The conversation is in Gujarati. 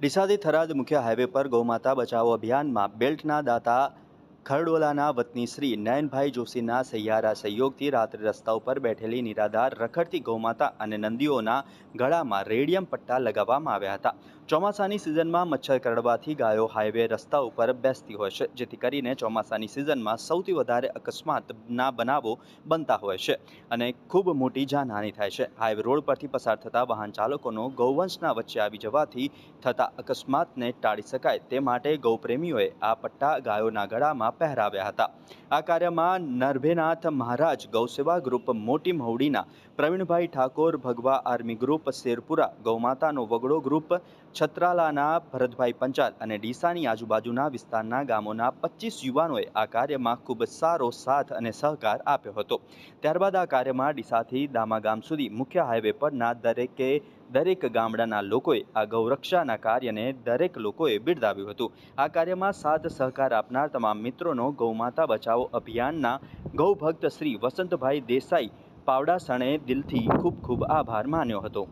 ડીસાથી થરાદ મુખ્ય હાઈવે પર ગૌમાતા બચાવો અભિયાનમાં બેલ્ટના દાતા ખરડોલાના વતની શ્રી નયનભાઈ જોશીના સહિયારા સહયોગથી રાત્રે રસ્તા ઉપર બેઠેલી નિરાધાર, રખડતી ગૌમાતા અને નંદીઓના ગળામાં રેડિયમ પટ્ટા લગાવવામાં આવ્યા હતા. ચોમાસાની સિઝનમાં મચ્છર કરડવાથી ગાયો હાઈવે રસ્તા ઉપર બેસતી હોય છે, જેથી કરીને ચોમાસાની સિઝનમાં સૌથી વધારે અકસ્માતના બનાવો બનતા હોય છે અને ખૂબ મોટી જાનહાનિ થાય છે. હાઈવે રોડ પરથી પસાર થતા વાહન ચાલકોનો ગૌવંશના વચ્ચે આવી જવાથી થતા અકસ્માતને ટાળી શકાય તે માટે ગૌપ્રેમીઓએ આ પટ્ટા ગાયોના ગળામાં પહેરાવ્યા હતા. આ કાર્યમાં નરભેનાથ મહારાજ ગૌસેવા ગ્રુપ મોટી મહુડીના પ્રવીણભાઈ ઠાકોર, ભગવા આર્મી ગ્રુપ, શેરપુરા ગૌમાતાનો વગડો ગ્રુપ, છત્રાલાના ભરતભાઈ પંચાલ અને ડીસાની આજુબાજુના વિસ્તારના ગામોના પચીસ યુવાનોએ આ કાર્યમાં ખૂબ સારો સાથ અને સહકાર આપ્યો હતો. ત્યારબાદ આ કાર્યમાં ડીસાથી દામા ગામ સુધી મુખ્ય હાઈવે પરના દરેકે દરેક ગામડાના લોકોએ આ ગૌરક્ષાના કાર્યને દરેક લોકોએ બિરદાવ્યું હતું. આ કાર્યમાં સાથ સહકાર આપનાર તમામ મિત્રોનો ગૌમાતા બચાવો અભિયાનના ગૌભક્ત શ્રી વસંતભાઈ દેસાઈ પાવડાસણે દિલથી ખૂબ ખૂબ આભાર માન્યો હતો.